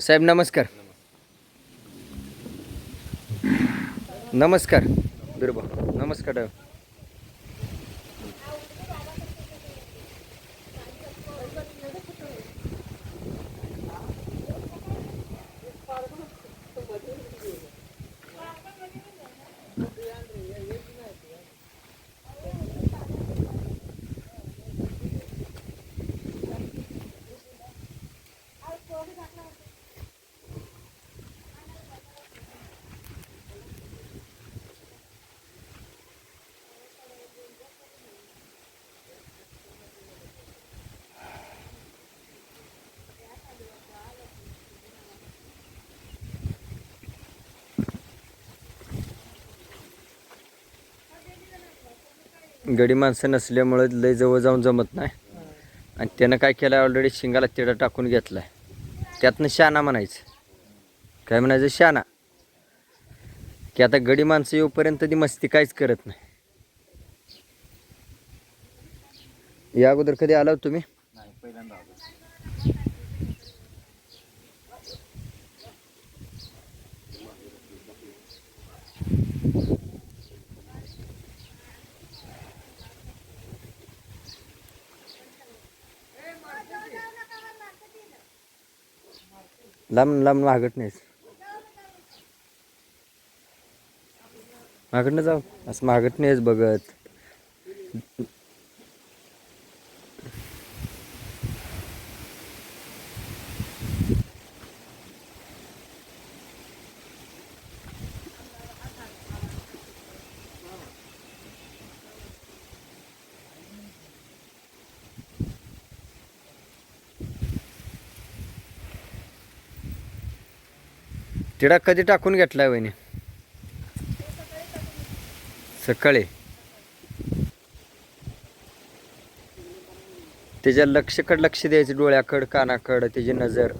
साहेब नमस्कार. नमस्कार. बिरबा नमस्कार गडी माणसं नसल्यामुळे लय जवळ जाऊन जमत नाही. आणि त्यानं काय केलं ऑलरेडी शिंगाला तिडा टाकून घेतलाय. त्यातनं शाना म्हणायचं. काय म्हणायचं? शाना. की आता गडी माणसं येऊपर्यंत ती मस्ती काहीच करत नाही. या अगोदर कधी आला तुम्ही? लांब लांब मागत नाहीस. मागत जाऊ. असं मागत नाहीस बघत. तिडा कधी टाकून घेतलाय वहिनी? सकाळी. त्याच्या लक्षकड लक्ष द्यायचं डोळ्याकड कानाकड त्याची नजर.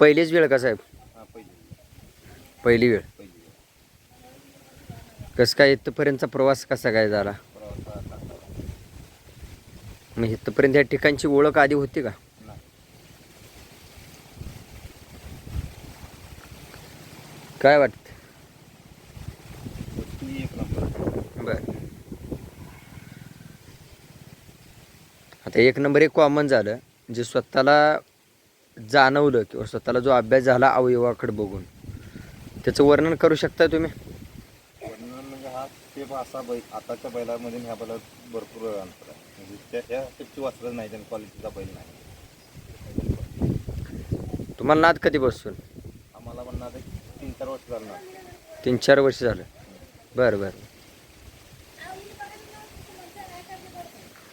पहिलीच वेळ का साहेब? हा पहिली पहिली वेळ. पहिली कसं काय इथपर्यंतचा प्रवास कसा काय झाला? प्रवास. मग इथपर्यंत या ठिकाणची ओळख आधी होती का? नाही. काय वाटतं? वस्तू एक नंबर. बर. आता एक नंबर एक कॉमन झालं जे स्वतःला जाणवलं किंवा स्वतःला जो अभ्यास झाला अवयवाकडे बघून. त्याचं वर्णन करू शकता तुम्ही? वर्णन म्हणजे हा स्टेप असा बैल आताच्या बैलामध्ये ह्या बैलात भरपूर अंतर आहे. म्हणजे त्या ह्या स्टेपची वाचलं नाही आणि क्वालिटीचा बैल नाही. तुम्हाला नाद कधी बसून आम्हाला म्हणणार आता तीन चार वर्ष झालं तीन चार वर्ष झालं. बरं बरं.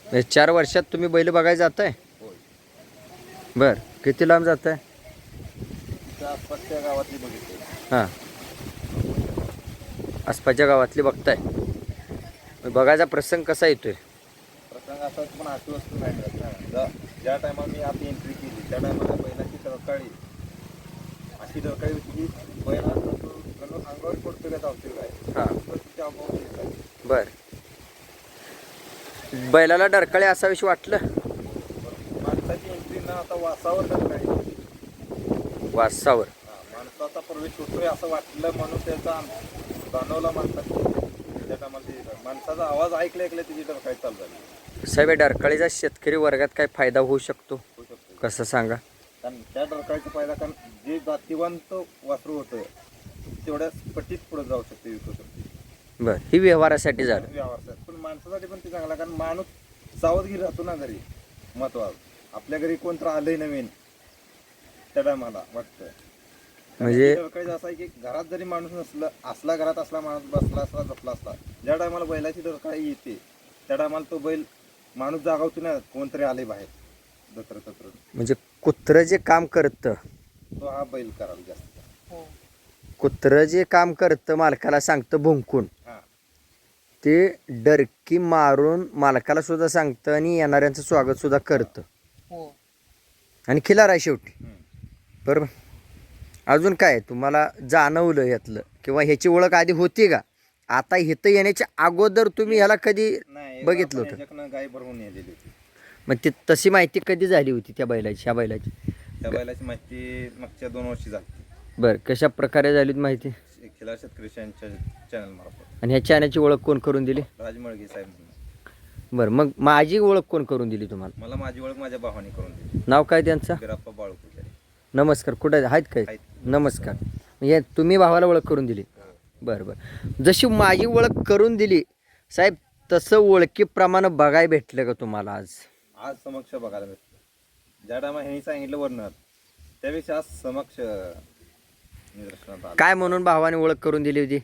म्हणजे चार वर्षात तुम्ही बैल बघायला जाताय? होय बर किती लांब जाताय त्या आसपासच्या गावातली बघितली. हां. आसपासच्या गावातली बघताय. मग बघायचा प्रसंग कसा येतोय? प्रसंग असा पण अशी वस्तू नाही मिळत ना. ज्या- ज्या टायमाला मी आत एंट्री केली त्या टायमाला बैलाची डरकाळी अशी डरकाळी होती की बैल जणू- जणू अंगावर पडतो का धावतो काय? हां. पण तिच्या दिसतात. बर. बैलाला डरकाळे असाविषयी वाटलं? माणसाची एंट्री न आता वासावर तर काय वासावर. हा, माणसाचा प्रवेश होतोय असं वाटलं म्हणून त्याचा जाणवला माणसाचा त्या टायमाला ते माणसाचा आवाज ऐकल्या ऐकल्या त्याची तर काय चालू झाली. साहेब या डरकाळीचा शेतकरी वर्गात काय फायदा होऊ शकतो? होऊ शकतो. कसं सांगा? कारण त्या डरकाळीचा फायदा कारण जे जातीवंत वासरू होतं तेवढ्या पटीत पुढे जाऊ शकते विकू शकते. बरं ही व्यवहारासाठी झालं. व्यवहारासाठी. पण माणसासाठी पण ते चांगला कारण माणूस सावधगिरी राहतो ना घरी महत्वाचं. आपल्या घरी कोणतं आलंय नवीन त्या टायमाला वाटतं म्हणजे काही असं आहे की घरात जरी माणूस नसलं असला घरात असला माणूस बसला असला झोपला असला ज्या टायमाला बैलाची डरकाळी येते त्या टायमाला तो बैल माणूस जागावतो ना कोणतरी आले बाहेर दत्र तत्र. म्हणजे कुत्रं जे काम करतं. तो हा बैल करावा जास्त. हो. कुत्रं जे काम करतं मालकाला सांगतं भुंकून. हा. ते डरकी मारून मालकाला सुद्धा सांगतं आणि येणाऱ्यांचं स्वागत सुद्धा करतं. हो. आणि खिलार आहे शेवटी. बरोबर. अजून काय तुम्हाला जाणवलं यातलं किंवा ह्याची ओळख आधी होती का? आता इथं येण्याच्या अगोदर तुम्ही ह्याला कधी बघितलं होतं. ह्याच्याकडनं गाय भरवून नेलेली होती. मग ती तशी माहिती कधी झाली होती त्या बैलाची ह्या बैलाची? त्या बैलाची माहिती मागच्या दोन वर्षी झाली बरं कशा प्रकारे झाली होती माहिती? खिलार शेतकरी चॅनल मार्फत. आणि ह्या चॅनलची ओळख कोण करून दिली? राजमळगी साहेब म्हणून. बरं मग माझी ओळख कोण करून दिली तुम्हाला? मला माझी ओळख माझ्या भावाने करून दिली. नाव काय त्यांचं? बिराप्पा बाळू पुजारी नमस्कार कुठं आहेत? काय? आहेत. नमस्कार. म्हणजे तुम्ही भावाला ओळख करून दिली. बरं बरं. जशी माझी ओळख करून दिली साहेब तसं ओळखीप्रमाणे बघाय भेटलं का तुम्हाला आज? आज समक्ष बघायला भेटतं ज्या टायमा ह्यांनी सांगितलं वर्णन त्यापेक्षा आज समक्ष निदर्शनात आलं. काय म्हणून भावाने ओळख करून दिली होती?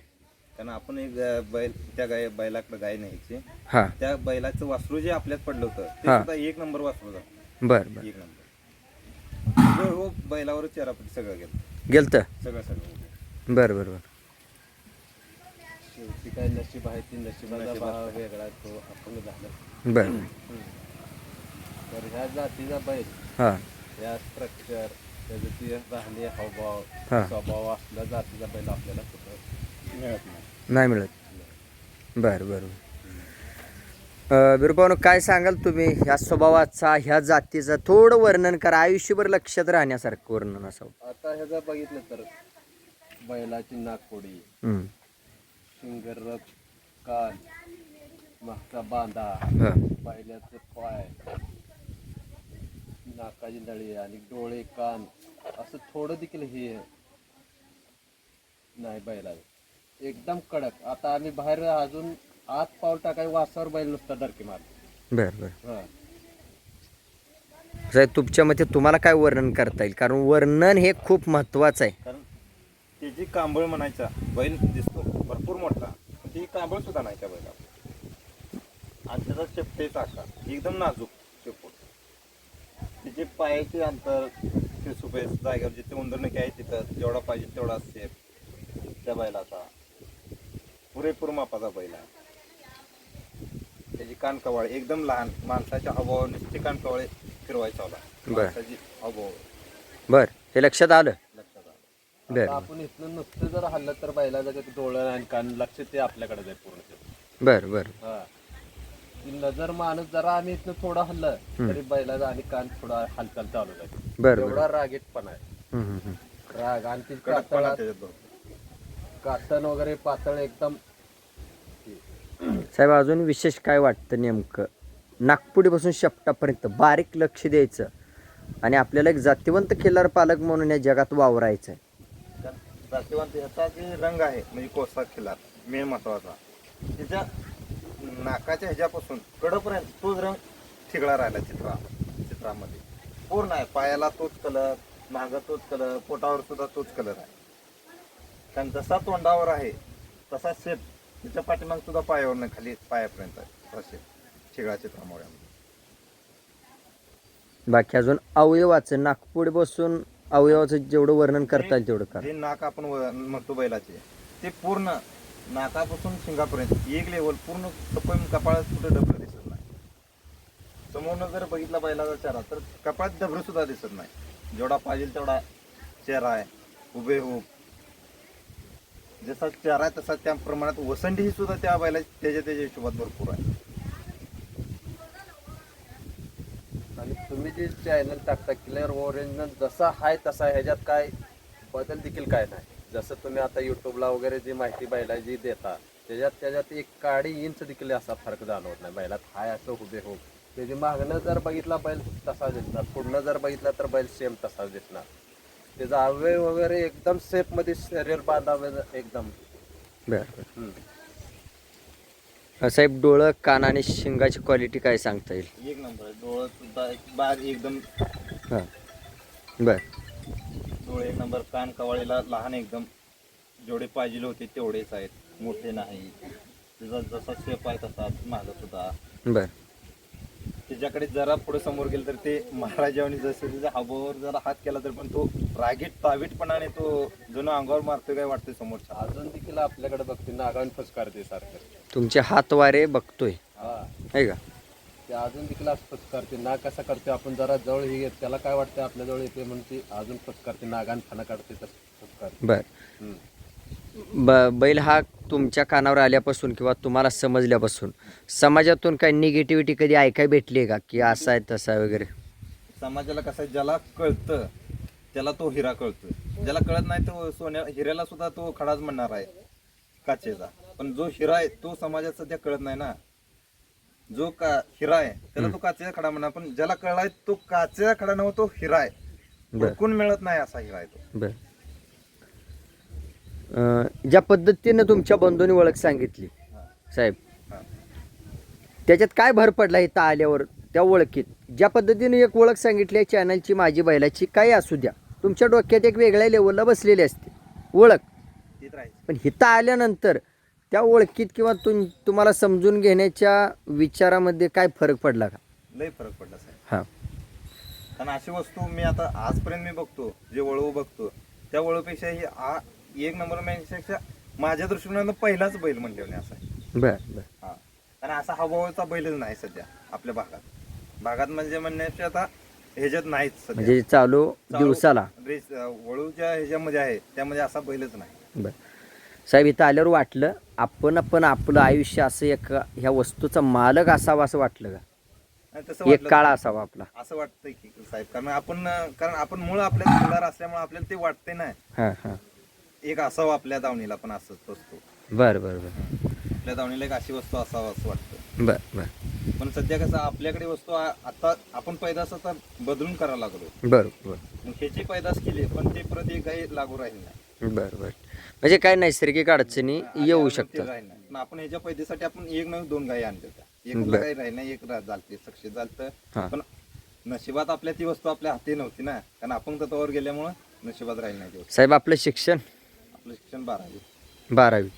कारण आपण एक बैल त्या गाय बैलाकडे गाय न्यायची. हां. त्या बैलाचं वासरू जे आपल्यात पडलं होतं ते हा. सुद्धा एक नंबर वासरू झालं. बरं बरं. एक नंबर. हो, हो बैलावर चेरापटी सगळं गेलं. गेलं तर सगळं सगळं बरं बरं बरं. शेवटी काय नशीब आहे ती नशिबाचा भाव वेगळा तो आपण झालं. बरं. तर ह्या जातीचा बैल हां. या स्ट्रक्चर त्याचं ती राहणे हावभाव हा. स्वभाव असल्या जातीचा बैल आपल्याला कुठं मिळत नाही नाही मिळत. बरं बरं बिरपावनं काय सांगाल तुम्ही? ह्या स्वभावाचा ह्या जातीचा थोडं वर्णन करा. आयुष्यभर लक्षात राहण्यासारखं वर्णन असावं. आता ह्याचं बघितलं तर बैलाची नागपुडी. शिंगरक कान मागचा बांधा बैलाचं पाय नाकाची नळी आणि डोळे कान असं थोडं देखील हे नाही बैलाचं. एकदम कडक. आता आम्ही बाहेर अजून आत पाऊल टाकाय वासावर बैल नुसता डरके मार बरं बरं. हा. साहेब तुमच्या मते तुम्हाला काय वर्णन करता येईल? कारण वर्णन हे खूप महत्वाचं आहे. कारण त्याची कांबळ म्हणायचा बैल दिसतो भरपूर मोठा. पण ती कांबळ सुद्धा नाही त्या बैला आणि त्याचा चेपटेचा आकार एकदम नाजूक चेपूट तिचे पायाचे अंतर ते सुपे जागेवर जिथे उंदरणे आहे तिथं जेवढा पाहिजे तेवढा सेप त्या बैलाचा. पुरेपूर मापाचा बैल आहे. त्याची कानकवाळ एकदम लहान माणसाच्या हवावर नुसते कानकवाळे फिरवायचा होता बरं. माणसाची हवावर बरं. हे लक्षात आलं? लक्षात आलं. आता बरं आपण इथनं नुसतं जर हल्लं तर बैलाचं ते डोळं आणि कान लक्ष ते आपल्याकडे जाईल पूर्ण. ते. बरं बरं. हा. ती नजर माणूस जरा आम्ही इथनं थोडं हल्लं तरी बैलाचा आणि कान थोडा हालचाल चालू जाईल. बरं एवढा रागीटपणा आहे. हम्म, हम्म, हम्म. राग आणि ती कडकपणा कातळात त्याच्यात भरपूर. कातण वगैरे पातळ एकदम साहेब अजून विशेष काय वाटतं नेमकं? नागपुडीपासून शेपटापर्यंत बारीक लक्ष द्यायचं आणि आपल्याला एक जातीवंत खिल्लार पालक म्हणून या जगात वावरायचं आहे जातीवंत ह्याचा जे रंग आहे म्हणजे कोसा खिलार मेन महत्त्वाचा त्याच्या नाकाच्या ह्याच्यापासून कडपर्यंत तोच रंग ठिगळा राहिला चित्रा चित्रामध्ये. पूर्ण आहे पायाला तोच कलर मागं तोच कलर पोटावर सुद्धा तोच कलर आहे. कारण जसा तोंडावर आहे तसा शेप त्याच्या पाठीमाग सुद्धा पायावरनं खाली पायापर्यंत शेप ठिगळा चित्रामुळे. बाकी अजून अवयवाचं नागपुडी बसून अवयवाचं जेवढं वर्णन करता येईल तेवढं करा. जे नाक आपण व- म्हणतो बैलाचे ते पूर्ण नाकापासून शिंगापर्यंत एक लेवल पूर्ण सपन कपाळात कुठे डबलं दिसत नाही. समोरनं जर बघितला बैलाचा चेहरा तर कपाळात डबरं सुद्धा दिसत नाही. जेवढा पाहिजे तेवढा चेहरा आहे. उभे उभ जसा चारा आहे तसा त्या प्रमाणात वसंडी ही सुद्धा त्या बैला त्याच्या त्याच्या हिशोबात भरपूर आहे. आणि तुम्ही जे चॅनल टाकता क्लिअर ओरिजिनल जसा आहे तसा ह्याच्यात काय बदल देखील काय नाही. जसं तुम्ही आता युट्यूबला वगैरे जी माहिती बैला जी देता त्याच्यात त्याच्यात एक काडी इंच देखील असा फरक जाणवत नाही. बैलात हाय असं उभे हो. त्याची मागणं जर बघितला बैल तसा दिसणार. पुढनं जर बघितला तर बैल सेम तसाच दिसणार. त्याचा अवयव वगैरे एकदम सेफमध्ये शरीर बांधावे एकदम. बरं हम्म. बरं साहेब डोळं कान आणि शिंगाची क्वालिटी काय सांगता येईल? एक नंबर डोळं सुद्धा एक बाग एकदम. हां. बरं. डोळे एक नंबर कान कवाळीला लहान एकदम. जेवढे पाहिजे होते तेवढेच आहेत. मोठे नाही. त्याचा जसा शेप आहे तसा माझा सुद्धा. बरं. त्याच्याकडे जरा पुढे समोर गेलं तर ते महाराजांनी जसं त्याच्या हाबावर जरा हात केला तर पण तो रागीट तावीटपणाने तो जणू अंगावर मारतोय काय वाटतंय समोरच्या? अजून देखील आपल्याकडे बघते नागावून फुसकारते सारखं. तुमचे हात वारे बघतोय. हा. आहे का? ते अजून देखील असं फुसकारते नाग कसा करते आपण जरा जवळ हे घेत त्याला काय वाटतं आपल्या जवळ येते म्हणून ती अजून फुसकारते नागान खाना काढते तसं फुसकारते बरं. हम्म. ब बैल हा तुमच्या कानावर आल्यापासून किंवा तुम्हाला समजल्यापासून समाजातून काही निगेटिव्हिटी कधी ऐकाय भेटली आहे का? की असा आहे तसा आहे वगैरे? समाजाला कसं आहे, ज्याला कळतं त्याला तो हिरा कळतोय. ज्याला कळत नाही तो सोन्या हिऱ्याला सुद्धा तो खडाच म्हणणार आहे काचेचा. पण जो हिरा आहे तो समाजात सध्या कळत नाही ना. जो का हिरा आहे त्याला तो काचेचा खडा म्हणणार. पण ज्याला कळलाय तो काचेचा खडा नव्हता तो हिरा आहे. बरं. हुडकून मिळत नाही असा हिरा आहे तो. बर. ज्या पद्धतीनं तुमच्या बंधूंनी ओळख सांगितली साहेब. त्याच्यात काय भर पडला इथं आल्यावर त्या ओळखीत? ज्या पद्धतीने एक ओळख सांगितली आहे चॅनलची माझी बैलाची काही असू द्या. तुमच्या डोक्यात एक वेगळ्या लेवलला बसलेली असते. ओळख. पण इथं आल्यानंतर त्या ओळखीत किंवा तुम तुम्हाला समजून घेण्याच्या विचारामध्ये काय फरक पडला का? लय फरक पडला साहेब. हां. कारण अशी वस्तू मी आता आजपर्यंत मी बघतो जे वळू बघतो त्या वळूपेक्षा ही आ एक नंबरपेक्षा माझ्या दृष्टीनं पहिलाच बैल म्हणले असा. आहे बर बर. हा. कारण असा हवाचा बैलच नाही सध्या आपल्या भागात. भागात म्हणजे म्हणण्याचे आता ह्याच्यात नाहीच सध्या. म्हणजे चालू दिवसाला. रेस वळूच्या ह्याच्यामध्ये आहे त्यामध्ये असा बैलच नाही. बर. साहेब इथं आल्यावर वाटलं आपण आपण आपलं आयुष्य असं एक ह्या वस्तूचा मालक असावा असं वाटलं का? आणि तसं एक वाटलं काळ असावा आपला. असं वाटतंय की साहेब कारण आपण कारण आपण मूळ आपल्या असल्यामुळे आपल्याला ते वाटते ना. हां हां. एक असावं आपल्या दावणीला पण असंच वस्तू बरं बरं बरं. आपल्या दावणीला एक अशी वस्तू असावं असं वाटतं. बरं बरं. पण सध्या कसं आपल्याकडे वस्तू आ- आता आपण पैदास आता बदलून करायला लागलो. बरं बरं. मग ह्याची पैदास केली पण ते परत एक काही लागू राहील नाही. बरं बरं. म्हणजे काय नैसर्गिक अडचणी येऊ ते शकतात. राहील नाही. पण आपण ह्याच्या पैदेसाठी आपण एक नव्हे दोन गायी आणल्या होत्या. एक बरं. राहील एक रा- झालती सक्सेस हा. झालतं पण नशिबात आपल्या ती वस्तू आपल्या हाती नव्हती ना. कारण आपण तत्वावर गेल्यामुळं नशिबात राहील नाही ती वस्तू. साहेब आपलं शिक्षण? आपलं शिक्षण बारावी. बारावी.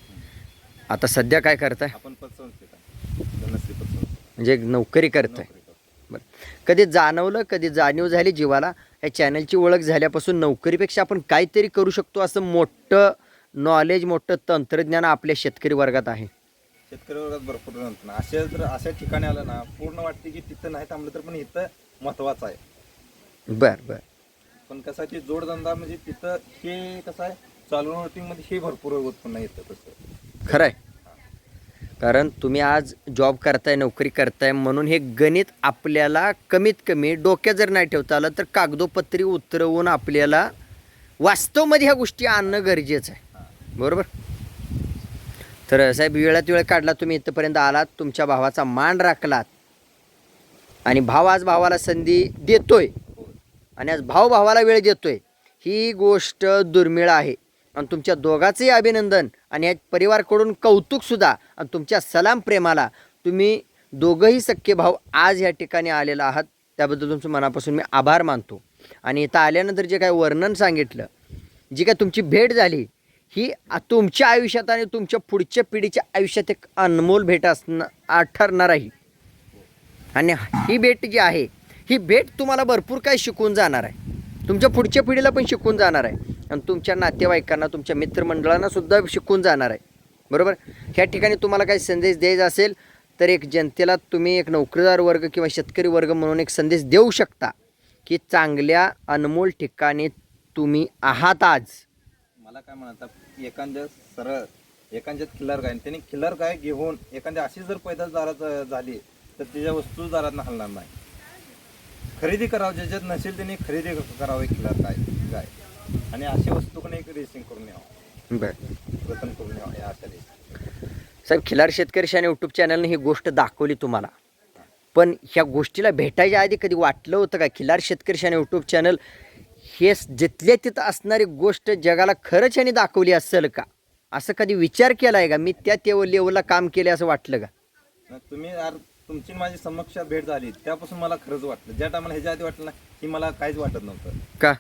आता सध्या काय करताय? आपण पतसंस्थेत आहे. पतसंस्था म्हणजे नोकरी करताय. नोकरी करतो. बरं. कधी जाणवलं कधी जाणीव झाली जीवाला? या चॅनलची ओळख झाल्यापासून नोकरीपेक्षा आपण काहीतरी करू शकतो असं मोठं नॉलेज मोठं तंत्रज्ञान आपल्या शेतकरी वर्गात आहे. शेतकरी वर्गात भरपूर नंतर ना. अशा जर अशा ठिकाणी आलं ना पूर्ण वाटते की तिथं नाही थांबलं तर पण इथं महत्वाचं आहे. बरं बरं. पण कसं आहे की जोडधंदा म्हणजे तिथं हे कसं आहे चालू मध्ये हे भरपूर उत्पन्न येतं तसं. खरं आहे कारण तुम्ही आज जॉब करताय नोकरी करताय म्हणून हे गणित आपल्याला कमीत कमी डोक्यात जर नाही ठेवता आलं तर कागदोपत्री उतरवून आपल्याला वास्तवमध्ये ह्या गोष्टी आणणं गरजेचं आहे. बरोबर? तर साहेब वेळात वेळ काढला तुम्ही इथंपर्यंत आलात तुमच्या भावाचा मान राखलात. आणि भाव आज भावाला संधी देतोय. आणि आज भाव भावाला वेळ देतोय. ही गोष्ट दुर्मिळ आहे. आणि तुमच्या दोघांचंही अभिनंदन आणि या परिवारकडून कौतुकसुद्धा आणि तुमच्या सलाम प्रेमाला तुम्ही दोघंही सख्खे भाऊ आज या ठिकाणी आलेला आहात. त्याबद्दल तुमचं मनापासून मी आभार मानतो. आणि इथं आल्यानंतर जे काय वर्णन सांगितलं जी काय तुमची भेट झाली ही तुमच्या आयुष्यात आणि तुमच्या पुढच्या पिढीच्या आयुष्यात एक अनमोल भेट असणं ठरणार आहे. आणि ही भेट जी आहे ही भेट तुम्हाला भरपूर काही शिकून जाणार आहे. तुमच्या पुढच्या पिढीला पण शिकून जाणार आहे. आणि तुमच्या नातेवाईकांना तुमच्या मित्रमंडळांना सुद्धा शिकून जाणार आहे. बरोबर? ह्या ठिकाणी तुम्हाला काही संदेश द्यायचा असेल तर एक जनतेला तुम्ही एक नोकरीदार वर्ग किंवा शेतकरी वर्ग म्हणून एक संदेश देऊ शकता की चांगल्या अनमोल ठिकाणी तुम्ही आहात आज. मला काय म्हणतात एखाद्या सरळ एखाद्यात खिल्लार गाय त्यांनी खिल्लार गाय घेऊन एखाद्या अशी जर पैदास दारात झाली तर त्याच्या वस्तू दारात हलणार नाही. खरेदी करावं ज्याच्यात नसेल त्यांनी खरेदी करावं खिलार काय गाय. आणि अशा वस्तूकडे एक रेसिंग करून यावं. बरं. जतन करून यावं या अशा रेसिंग साहेब खिलार शेतकरी आणि यूट्यूब चॅनलने ही गोष्ट दाखवली तुम्हाला. पण ह्या गोष्टीला भेटायच्या आधी कधी वाटलं होतं का? खिलार शेतकरी आणि यूट्यूब चॅनल हे स- जिथल्या तिथं असणारी गोष्ट जगाला खरंच यांनी दाखवली असेल का? असं कधी विचार केला आहे का? मी त्या तेव लेवलला काम केले असं वाटलं का? न तुम्ही यार तुमची आणि माझी समक्ष भेट झाली. त्यापासून मला खरंच वाटलं. ज्या टायमाला ह्याच्या आधी वाटलं ना की मला काहीच वाटत नव्हतं. का?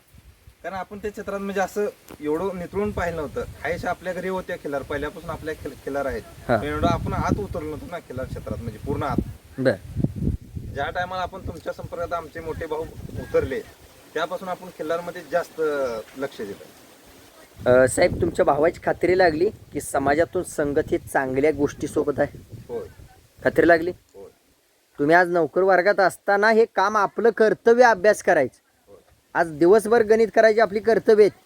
कारण आपण त्या क्षेत्रात म्हणजे असं एवढं नितळून पाहिलं नव्हतं. हायशा आपल्या घरी होत्या खिलार. पहिल्यापासून आपल्या खिल- खिलार आहेत. हा. एवढं आपण आत उतरलो नव्हतो ना खिलार क्षेत्रात म्हणजे पूर्ण आत. बरं. ज्या टायमाला आपण तुमच्या संपर्कात आमचे मोठे भाऊ उतरले त्यापासून आपण खिल्लारमध्ये जास्त लक्ष दिलं. अं, साहेब तुमच्या भावाची खात्री लागली की समाजातून संगत ही चांगल्या गोष्टीसोबत आहे? होय. खात्री लागली? होय. तुम्ही आज नोकर वर्गात असताना हे काम आपलं कर्तव्य अभ्यास करायचं. आज दिवसभर गणित करायची आपली कर्तव्य आहेत.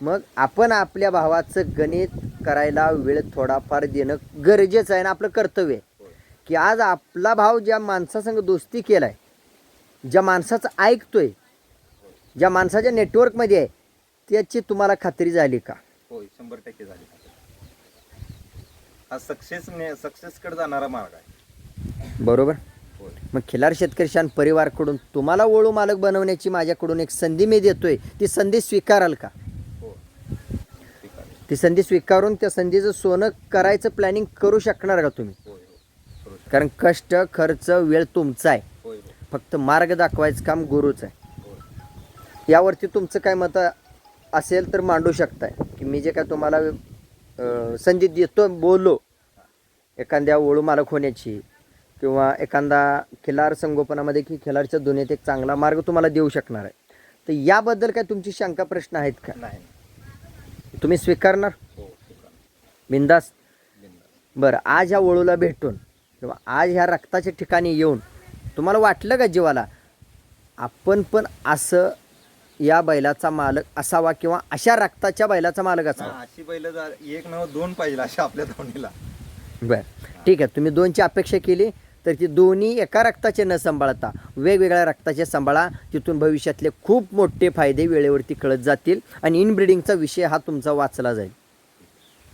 मग आपण आपल्या भावाचं गणित करायला वेळ थोडाफार देणं गरजेचं आहे ना आपलं कर्तव्य आहे. की आज आपला भाव ज्या माणसासंग दोस्ती केलाय ज्या माणसाचं ऐकतोय ज्या माणसाच्या नेटवर्कमध्ये आहे त्याची तुम्हाला खात्री झाली का? होय शंभर टक्के झाली. हा सक्सेस सक्सेसकडे जाणारा मार्ग आहे. बरोबर? मग खिलार शेतकरी शान परिवारकडून तुम्हाला वळू मालक बनवण्याची माझ्याकडून एक संधी मी देतोय. ती संधी स्वीकाराल का? हो. ती संधी स्वीकारून त्या संधीचं सोनं करायचं प्लॅनिंग करू शकणार का तुम्ही? हो. कारण कष्ट खर्च वेळ तुमचा आहे. फक्त मार्ग दाखवायचं काम गुरुच आहे. यावरती तुमचं काय मत असेल तर मांडू शकताय. की मी जे काय तुम्हाला संधी देतो बोललो एखाद्या ओळू मालक होण्याची किंवा एखादा खिलार संगोपनामध्ये की खिलारच्या दुनियेत एक चांगला मार्ग तुम्हाला देऊ शकणार आहे. तर याबद्दल काय तुमची शंका प्रश्न आहेत का? नाही. तुम्ही स्वीकारणार? हो. बिंदास. बरं आज ह्या वळूला भेटून किंवा आज ह्या रक्ताच्या ठिकाणी येऊन तुम्हाला वाटलं का जीवाला आपण पण असं या बैलाचा मालक असावा किंवा अशा रक्ताच्या बैलाचा मालक असावा? अशी बैल एक नव दोन पाहिजे अशा आपल्या धावणीला बरं ठीक आहे. तुम्ही दोनची अपेक्षा केली. तर ती दोन्ही एका रक्ताचे न सांभाळता वेगवेगळ्या रक्ताचे सांभाळा. तिथून भविष्यातले खूप मोठे फायदे वेळेवरती कळत जातील आणि इनब्रिडिंगचा विषय हा तुमचा वाचला जाईल.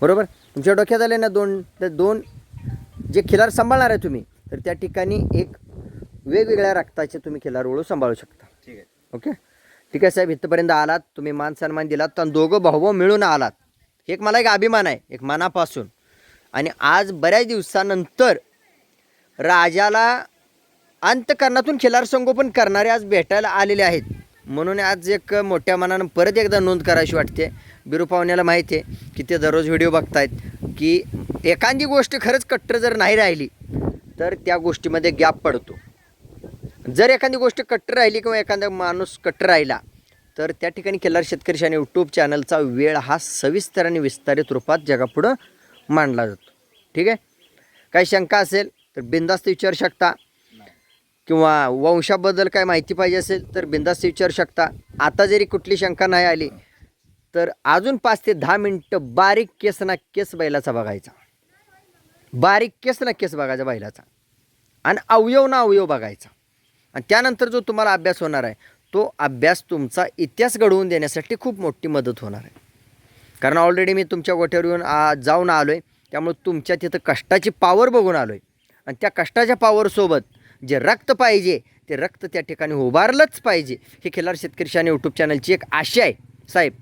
बरोबर? तुमच्या डोक्यात आले ना दोन तर दोन जे खिलार सांभाळणार आहे तुम्ही तर त्या ठिकाणी एक वेगवेगळ्या रक्ताचे तुम्ही खिलार ओळू सांभाळू शकता. ठीक आहे. ओके? ठीक आहे साहेब इथंपर्यंत आलात तुम्ही मान सन्मान दिलात तर दोघं भाऊ मिळून आलात. एक मला एक अभिमान आहे एक मनापासून. आणि आज बऱ्याच दिवसानंतर राजाला अंतकरणातून खिलार संगोपन करणारे आज भेटायला आलेले आहेत. म्हणून आज एक मोठ्या मनानं परत एकदा नोंद करायची वाटते. बिरू पाहुण्याला माहिती आहे की ते दररोज व्हिडिओ बघतायत की एखादी गोष्ट खरंच कट्टर जर नाही राहिली तर त्या गोष्टीमध्ये गॅप पडतो. जर एखादी गोष्ट कट्टर राहिली किंवा एखादा माणूस कट्टर राहिला तर त्या ठिकाणी केलार शेतकरी आणि यूट्यूब चॅनलचा वेळ हा सविस्तर आणि विस्तारित रूपात जगापुढं मांडला जातो. ठीक आहे? काही शंका असेल तर बिंदास्त विचारू शकता. किंवा वंशाबद्दल काय माहिती पाहिजे असेल तर बिंदास्त विचारू शकता. आता जरी कुठली शंका नाही आली तर अजून पाच ते दहा मिनटं बारीक केस ना केस बैलाचा बघायचा. बारीक केस ना केस बघायचा बैलाचा. आणि अवयव ना अवयव बघायचा. आणि त्यानंतर जो तुम्हाला अभ्यास होणार आहे तो अभ्यास तुमचा इतिहास घडवून देण्यासाठी खूप मोठी मदत होणार आहे. कारण ऑलरेडी मी तुमच्या गोठ्यावर येऊन आ जाऊन आलो आहे त्यामुळे तुमच्या तिथं कष्टाची पावर बघून आलो आहे आणि त्या कष्टाच्या पावरसोबत जे रक्त पाहिजे ते रक्त त्या ठिकाणी उभारलंच पाहिजे. हे खिलार शेतकरी शाने यूट्यूब चॅनलची एक आशा आहे साहेब.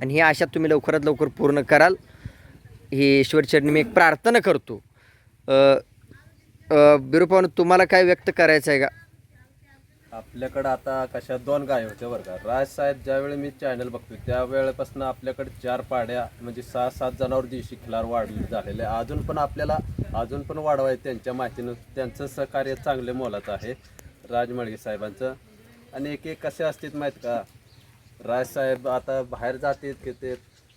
आणि ही आशा तुम्ही लवकरात लवकर पूर्ण कराल. ही ईश्वरचरणी मी एक प्रार्थना करतो. बिरुपावन तुम्हाला काय व्यक्त करायचं आहे का? आपल्याकडं आता कशा दोन गाय होत्या बरं का. राज साहेब ज्यावेळी मी चॅनल बघतो त्यावेळेपासून आपल्याकडे चार पाड्या म्हणजे सहा सात जणावर दिवशी खिलार वाढले झालेले आहे. अजून पण आपल्याला अजून पण वाढवाय त्यांच्या माहितीनं. त्यांचं सहकार्य चांगले मोलाचं आहे राजमळगे साहेबांचं. आणि एक एक कसे असतात माहीत का? राज साहेब आता बाहेर जातात की ते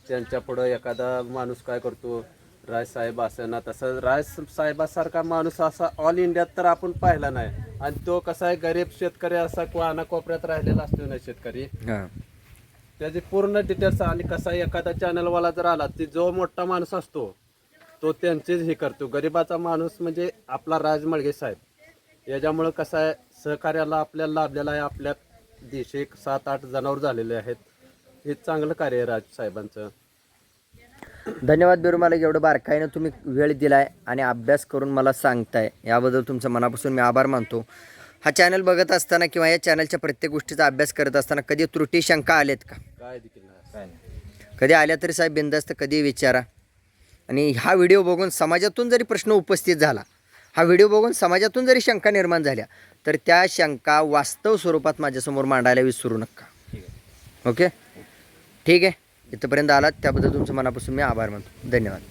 त्यांच्या पुढं एखादा माणूस काय करतो? राज साहेब असं ना तसं. राज साहेबासारखा माणूस असा ऑल इंडियात तर आपण पाहिला नाही. आणि तो कसा आहे गरीब शेतकरी असा कोणा कोपऱ्यात राहिलेला असतो ना शेतकरी. हां. त्याची पूर्ण डिटेल्स आणि कसा एखादा चॅनलवाला जर आला ती जो मोठा माणूस असतो तो त्यांचेच हे करतो. गरिबाचा माणूस म्हणजे आपला राज मळगे साहेब. याच्यामुळं कसं आहे सहकार्याला आपल्याला लाभलेला आहे आपल्या देशी एक सात आठ जनावर झालेले आहेत. हे चांगलं कार्य आहे राज साहेबांचं. धन्यवाद बिरू मला एवढं बारकाईनं तुम्ही वेळ दिलाय आणि अभ्यास करून मला सांगताय. याबद्दल तुमचं मनापासून मी आभार मानतो. हा चॅनल बघत असताना किंवा या चॅनलच्या प्रत्येक गोष्टीचा अभ्यास करत असताना कधी त्रुटी शंका आलेत का? काय देखील नाही. काय नाही. कधी आल्या तरी साहेब बिंदास्त कधी विचारा. आणि हा व्हिडिओ बघून समाजातून जरी प्रश्न उपस्थित झाला हा व्हिडिओ बघून समाजातून जरी शंका निर्माण झाल्या तर त्या शंका वास्तव स्वरूपात माझ्यासमोर मांडायला विसरू नका. ओके? ठीक आहे? इथंपर्यंत आलात त्याबद्दल तुमचं मनापासून मी आभार मानतो. धन्यवाद.